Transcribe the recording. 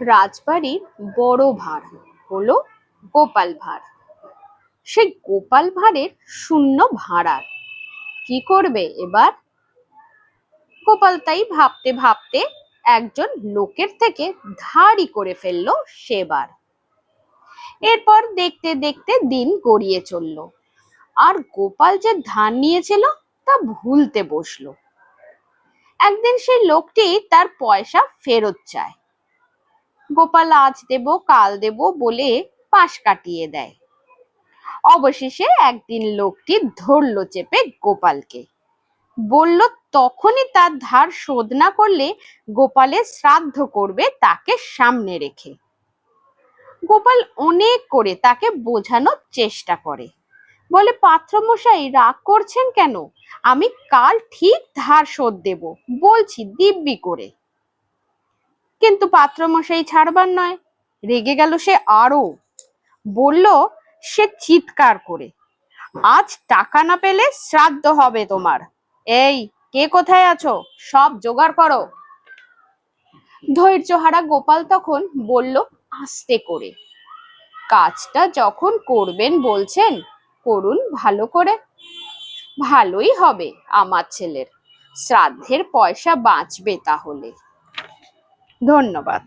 রাজবাড়ির বড় ভার হলো গোপাল ভাঁড়। সেই গোপাল ভাঁড়ের শূন্য ভাঁড়ার কি করবে এবার? গোপাল তাই ভাবতে ভাবতে একজন লোকের থেকে ধারই করে ফেলল সেবার। এরপর দেখতে দেখতে দিন গড়িয়ে চলল। আর গোপাল যে ধান নিয়েছিল তা ভুলতে বসল। একদিন সেই লোকটি তার পয়সা ফেরত চায়। গোপাল আজ দেব, কাল দেব বলে পাশ কাটিয়ে দেয়। অবশেষে একদিন লোকটি ধরলো চেপে গোপালকে। বলল, তখনই তার ধার শোধ না করলে গোপালের শ্রাদ্ধ করবে তাকে সামনে রেখে। গোপাল অনেক করে তাকে বোঝানোর চেষ্টা করে। বলে, পাত্রমশাই, রাগ করছেন কেন? আমি কাল ঠিক ধার শোধ দেব, বলছি দিব্যি করে। কিন্তু পাত্রমশাই ছাড়বার নয়। রেগে গেল সে আরও বলল, সে চিৎকার করে। আজ টাকা না পেলে শ্রাদ্ধ হবে তোমার। এই, কে কোথায় আছো? সব জোগাড় করো। ধৈর্যহারা গোপাল তখন বলল, আস্তে করে। কাজটা যখন করবেন বলছেন, করুন ভালো করে। ভালোই হবে আমার ছেলের। শ্রাদ্ধের পয়সা বাঁচবে তাহলে। ধন্যবাদ।